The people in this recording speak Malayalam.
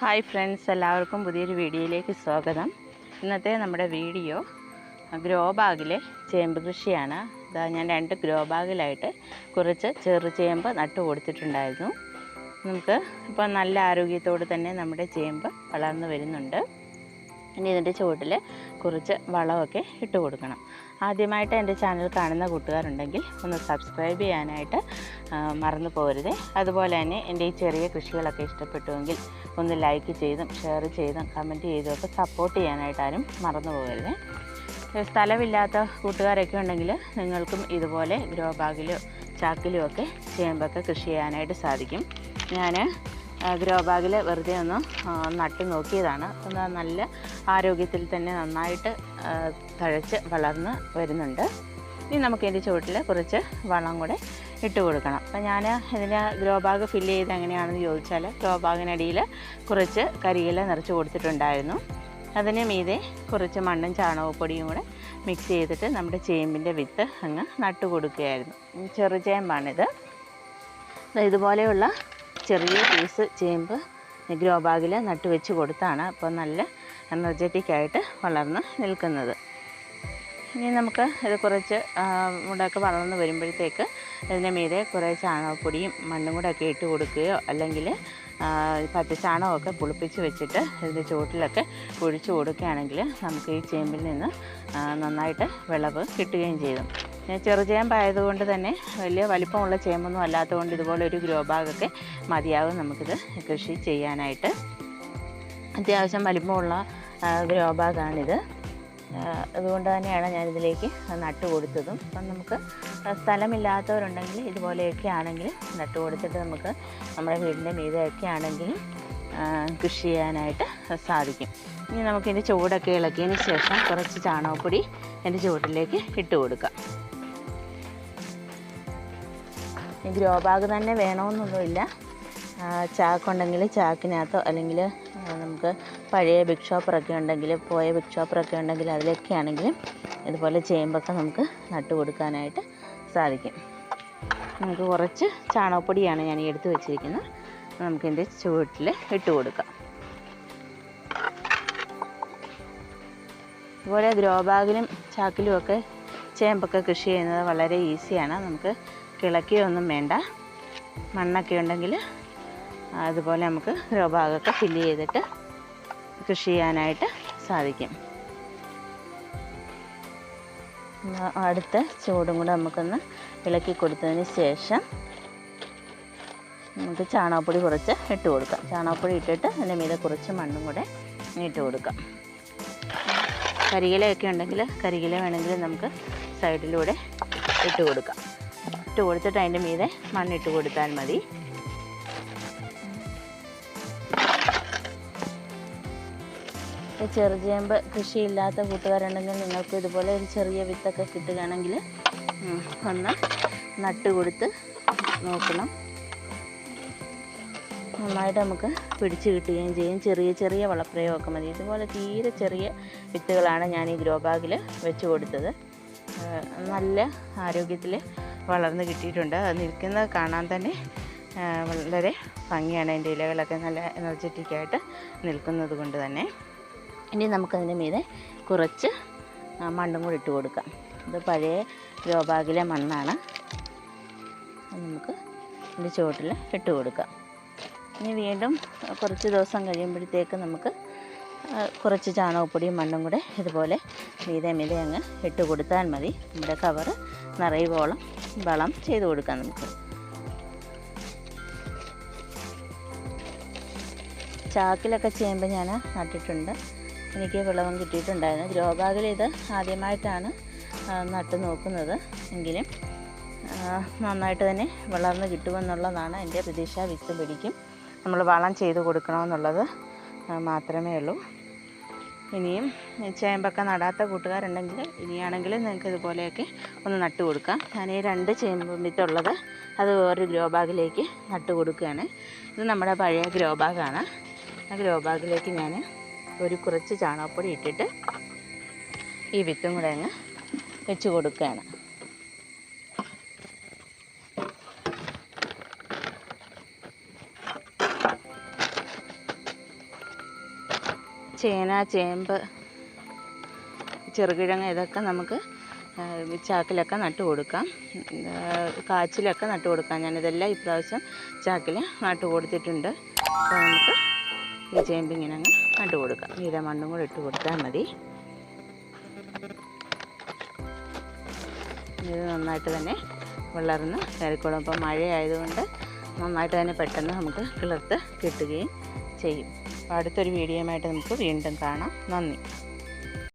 ഹായ് ഫ്രണ്ട്സ് എല്ലാവർക്കും പുതിയൊരു വീഡിയോയിലേക്ക് സ്വാഗതം. ഇന്നത്തെ നമ്മുടെ വീഡിയോ ഗ്രോ ബാഗിലെ ചേമ്പ് കൃഷിയാണ്. ഇതാ ഞാൻ രണ്ട് ഗ്രോ ബാഗിലായിട്ട് കുറച്ച് ചെറു ചേമ്പ് നട്ടു കൊടുത്തിട്ടുണ്ടായിരുന്നു. നമുക്ക് ഇപ്പോൾ നല്ല ആരോഗ്യത്തോട് തന്നെ നമ്മുടെ ചേമ്പ് വളർന്നു വരുന്നുണ്ട്. ഇനി ഇതിന്റെ ചുവട്ടിൽ കുറച്ച് വളമൊക്കെ ഇട്ട് കൊടുക്കണം. ആദ്യമായിട്ട് എന്റെ ചാനൽ കാണുന്ന കൂട്ടുകാരുണ്ടെങ്കിൽ ഒന്ന് സബ്സ്ക്രൈബ് ചെയ്യാനായിട്ട് മറന്നു പോകരുത്. അതുപോലെ തന്നെ എന്റെ ഈ ചെറിയ കൃഷികളൊക്കെ ഇഷ്ടപ്പെട്ടുവെങ്കിൽ ഒന്ന് ലൈക്ക് ചെയ്തും ഷെയർ ചെയ്തും കമന്റ് ചെയ്തും ഒക്കെ സപ്പോർട്ട് ചെയ്യാനായിട്ട് ആരും മറന്നു പോകരുതേ. സ്ഥലമില്ലാത്ത കൂട്ടുകാരൊക്കെ ഉണ്ടെങ്കിൽ നിങ്ങൾക്കും ഇതുപോലെ ഗ്രോ ബാഗിലോ ചാക്കിലോ ഒക്കെ ചേമ്പൊക്കെ കൃഷി ചെയ്യാനായിട്ട് സാധിക്കും. ഞാൻ ഗ്രോ ബാഗിൽ വെറുതെ ഒന്ന് നട്ടു നോക്കിയതാണ്. ഒന്ന് നല്ല ആരോഗ്യത്തിൽ തന്നെ നന്നായിട്ട് തഴച്ച് വളർന്ന് വരുന്നുണ്ട്. ഇനി നമുക്ക് ഇതിന്റെ ചുവട്ടിൽ കുറച്ച് വളം കൂടെ ഇട്ട് കൊടുക്കണം. അപ്പം ഞാൻ ഇതിന്റെ ഗ്രോ ബാഗ് ഫില്ല് ചെയ്ത് എങ്ങനെയാണെന്ന് ചോദിച്ചാൽ ഗ്രോ ബാഗിനടിയിൽ കുറച്ച് കരിയില നിറച്ച് കൊടുത്തിട്ടുണ്ടായിരുന്നു. അതിന് മീതെ കുറച്ച് മണ്ണും ചാണകപ്പൊടിയും കൂടെ മിക്സ് ചെയ്തിട്ട് നമ്മുടെ ചേമ്പിന്റെ വിത്ത് അങ്ങ് നട്ട് കൊടുക്കുകയായിരുന്നു. ചെറു ചേമ്പാണിത്. ദാ ഇതുപോലെയുള്ള ചെറിയ പീസ് ചേമ്പ് ഗ്രോ ബാഗിൽ നട്ട് വെച്ച് കൊടുത്താണ് അപ്പോൾ നല്ല എനർജറ്റിക്കായിട്ട് വളർന്ന് നിൽക്കുന്നത്. ഇനി നമുക്ക് ഇത് കുറച്ച് മുടക്ക് വളർന്ന് വരുമ്പോഴത്തേക്ക് ഇതിന്റെ മീതെ കുറേ ചാണകപ്പൊടിയും മണ്ണും കൂടെ ഒക്കെ ഇട്ട് കൊടുക്കുകയോ അല്ലെങ്കിൽ പച്ചച്ചാണകമൊക്കെ പുളിപ്പിച്ച് വെച്ചിട്ട് ഇതിന്റെ ചുവട്ടിലൊക്കെ ഒഴിച്ചു കൊടുക്കുകയാണെങ്കിൽ നമുക്ക് ഈ ചേമ്പിൽ നിന്ന് നന്നായിട്ട് വിളവ് കിട്ടുകയും ചെയ്യും. ചെറുചേമ്പായതുകൊണ്ട് തന്നെ വലിയ വലിപ്പമുള്ള ചേമ്പൊന്നും അല്ലാത്തതുകൊണ്ട് ഇതുപോലെ ഒരു ഗ്രോ ബാഗൊക്കെ മതിയാകും നമുക്കിത് കൃഷി ചെയ്യാനായിട്ട്. അത്യാവശ്യം വലിപ്പമുള്ള ഗ്രോ ബാഗാണിത്. അതുകൊണ്ട് തന്നെയാണ് ഞാനിതിലേക്ക് നട്ട് കൊടുത്തതും. അപ്പം നമുക്ക് സ്ഥലമില്ലാത്തവരുണ്ടെങ്കിൽ ഇതുപോലെയൊക്കെ ആണെങ്കിൽ നട്ട് കൊടുത്തിട്ട് നമുക്ക് നമ്മുടെ വീടിന്റെ മീതെയൊക്കെ ആണെങ്കിൽ കൃഷി ചെയ്യാനായിട്ട് സാധിക്കും. ഇനി നമുക്കിതിന്റെ ചുവടൊക്കെ ഇളക്കിയതിന് ശേഷം കുറച്ച് ചാണകപ്പൊടി എന്റെ ചുവട്ടിലേക്ക് ഇട്ട് കൊടുക്കാം. ഗ്രോ ബാഗ് തന്നെ വേണമെന്നൊന്നുമില്ല ചാക്കുണ്ടെങ്കിൽ ചാക്കിനകത്തോ അല്ലെങ്കിൽ നമുക്ക് പഴയ ബിഗ് ഷോപ്പറൊക്കെ ഉണ്ടെങ്കിൽ പോയ ബിഗ് ഷോപ്പറൊക്കെ ഉണ്ടെങ്കിൽ അതിലൊക്കെ ആണെങ്കിലും ഇതുപോലെ ചേമ്പൊക്കെ നമുക്ക് നട്ടു കൊടുക്കാനായിട്ട് സാധിക്കും. നമുക്ക് കുറച്ച് ചാണകപ്പൊടിയാണ് ഞാൻ എടുത്ത് വെച്ചിരിക്കുന്നത്. നമുക്കിതിന്റെ ചുവട്ടിൽ ഇട്ട് കൊടുക്കാം. ഇതുപോലെ ഗ്രോ ബാഗിലും ചാക്കിലും ഒക്കെ ചേമ്പൊക്കെ കൃഷി ചെയ്യുന്നത് വളരെ ഈസിയാണ്. നമുക്ക് കിളക്കുകയൊന്നും വേണ്ട. മണ്ണൊക്കെ ഉണ്ടെങ്കിൽ അതുപോലെ നമുക്ക് ഗ്രോ ബാഗൊക്കെ ഫില്ല് ചെയ്തിട്ട് കൃഷി ചെയ്യാനായിട്ട് സാധിക്കും. അടുത്ത ചൂടും കൂടെ നമുക്കൊന്ന് ഇളക്കി കൊടുത്തതിന് ശേഷം നമുക്ക് ചാണകപ്പൊടി കുറച്ച് ഇട്ട് കൊടുക്കാം. ചാണകപ്പൊടി ഇട്ടിട്ട് അതിന്റെ മീതെ കുറച്ച് മണ്ണും കൂടെ ഇട്ട് കൊടുക്കാം. കരികിലയൊക്കെ ഉണ്ടെങ്കിൽ കരികില വേണമെങ്കിൽ നമുക്ക് സൈഡിലൂടെ ഇട്ട് കൊടുക്കാം. ഇട്ട് കൊടുത്തിട്ട് അതിന്റെ മീതെ മണ്ണിട്ട് കൊടുത്താൽ മതി. ചെറുചേമ്പ് കൃഷിയില്ലാത്ത കൂട്ടുകാരുണ്ടെങ്കിൽ നിങ്ങൾക്ക് ഇതുപോലെ ഒരു ചെറിയ വിത്തൊക്കെ കിട്ടുകയാണെങ്കിൽ ഒന്ന് നട്ട് കൊടുത്ത് നോക്കണം. നന്നായിട്ട് നമുക്ക് പിടിച്ച് കിട്ടുകയും ചെയ്യും. ചെറിയ ചെറിയ വളപ്രയോഗമൊക്കെ മതി. ഇതുപോലെ തീരെ ചെറിയ വിത്തുകളാണ് ഞാൻ ഈ ഗ്രോ ബാഗിൽ വെച്ച് കൊടുത്തത്. നല്ല ആരോഗ്യത്തിൽ വളർന്ന് കിട്ടിയിട്ടുണ്ട്. അത് നിൽക്കുന്നത് കാണാൻ തന്നെ വളരെ ഭംഗിയാണ്. അതിന്റെ ഇലകളൊക്കെ നല്ല എനർജറ്റിക്കായിട്ട് നിൽക്കുന്നത് കൊണ്ട് തന്നെ. ഇനി നമുക്കതിന്റെ മീതെ കുറച്ച് മണ്ണും കൂടി ഇട്ട് കൊടുക്കാം. ഇത് പഴയ ഗ്രോ മണ്ണാണ്. നമുക്ക് ഇതിന്റെ ചുവട്ടിൽ ഇട്ട് കൊടുക്കാം. ഇനി വീണ്ടും കുറച്ച് ദിവസം കഴിയുമ്പോഴത്തേക്ക് നമുക്ക് കുറച്ച് ചാണകപ്പൊടിയും മണ്ണും കൂടെ ഇതുപോലെ മീതെ മീതെ അങ്ങ് ഇട്ട് കൊടുത്താൽ മതി. നമ്മുടെ കവറ് നിറയുവോളം വളം ചെയ്ത് കൊടുക്കാം നമുക്ക്. ചാക്കിലൊക്കെ ചെയ്യുമ്പോൾ ഞാൻ നട്ടിട്ടുണ്ട്. എനിക്ക് വിളവും കിട്ടിയിട്ടുണ്ടായിരുന്നു. ഗ്രോ ബാഗിൽ ഇത് ആദ്യമായിട്ടാണ് നട്ടു നോക്കുന്നത്. എങ്കിലും നന്നായിട്ട് തന്നെ വളർന്ന് കിട്ടുമെന്നുള്ളതാണ് എന്റെ പ്രതീക്ഷ. വിത്ത് പിടിക്കും. നമ്മൾ വളം ചെയ്ത് കൊടുക്കണമെന്നുള്ളത് മാത്രമേ ഉള്ളൂ. ഇനിയും ചേമ്പൊക്കെ നടാത്ത കൂട്ടുകാരുണ്ടെങ്കിൽ ഇനിയാണെങ്കിൽ നിങ്ങൾക്ക് ഇതുപോലെയൊക്കെ ഒന്ന് നട്ട് കൊടുക്കാം. ഞാൻ ഈ രണ്ട് ചേമ്പ് വിത്തുള്ളത് അത് വേറൊരു ഗ്രോ ബാഗിലേക്ക് നട്ട് കൊടുക്കുകയാണ്. ഇത് നമ്മുടെ പഴയ ഗ്രോ ബാഗാണ് ആ ഗ്രോ ബാഗിലേക്ക് ഞാൻ ഒരു കുറച്ച് ചാണകപ്പൊടി ഇട്ടിട്ട് ഈ വിത്തും കൂടെ അങ്ങ് വെച്ച് കൊടുക്കുകയാണ്. ചേന ചേമ്പ് ചെറുകിഴങ്ങ് ഇതൊക്കെ നമുക്ക് ചാക്കിലൊക്കെ നട്ടു കൊടുക്കാം. കാച്ചിലൊക്കെ നട്ടു കൊടുക്കാം. ഞാനിതെല്ലാം ഇപ്രാവശ്യം ചാക്കിൽ നട്ടു കൊടുത്തിട്ടുണ്ട്. അപ്പോൾ നമുക്ക് ഈ ചേമ്പ് ഇങ്ങനെ അങ്ങ് നട്ടു കൊടുക്കാം. നീല മണ്ണും കൂടെ ഇട്ട് കൊടുത്താൽ മതി. ഇത് നന്നായിട്ട് തന്നെ വളർന്ന് കയറിക്കോളും. അപ്പോൾ മഴയായതുകൊണ്ട് നന്നായിട്ട് തന്നെ പെട്ടെന്ന് നമുക്ക് കിളിർത്ത് കിട്ടുകയും ചെയ്യും. അപ്പോൾ അടുത്തൊരു വീഡിയോയുമായിട്ട് നമുക്ക് വീണ്ടും കാണാം. നന്ദി.